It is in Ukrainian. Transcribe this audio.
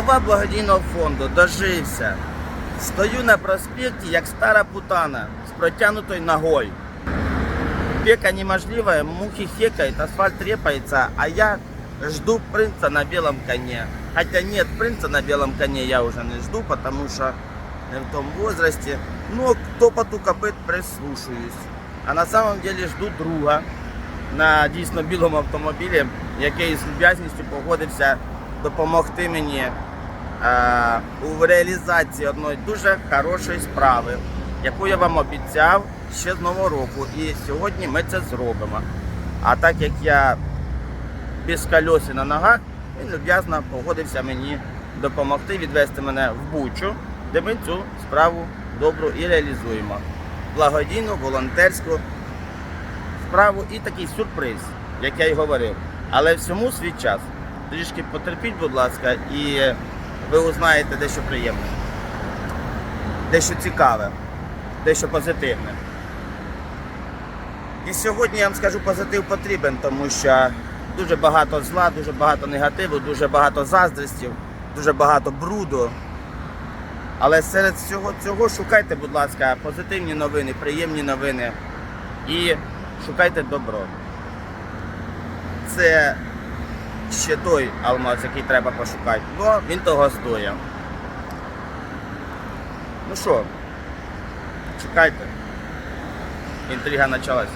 голова благодійного фонду дожився. Стою на проспекті, як стара путана з протягнутою ногою. Пека неможливая, мухи хекают, асфальт репается, а я жду принца на белом коне. Хотя нет, принца на белом коне я уже не жду, потому что не в том возрасте. Но к топоту копыт прислушаюсь. А на самом деле жду друга на дійсно білому автомобілі, який з люб'язністю погодився допомогти мені у реалізації одної дуже хорошої справи, яку я вам обіцяв ще з нового року. І сьогодні ми це зробимо. А так як я без кольоси на ногах, він люб'язно погодився мені допомогти відвести мене в Бучу, де ми цю справу добру і реалізуємо. Благодійну, волонтерську справу і такий сюрприз, як я й говорив. Але всьому свій час. Трішки потерпіть, будь ласка, і ви узнаєте дещо приємне, дещо цікаве, дещо позитивне. І сьогодні я вам скажу, позитив потрібен, тому що дуже багато зла, дуже багато негативу, дуже багато заздрістів, дуже багато бруду. Але серед всього цього шукайте, будь ласка, позитивні новини, приємні новини і шукайте добро. Це ще той алмаз, який треба пошукати, бо він того стоїть. Ну що, чекайте. Інтрига почалась.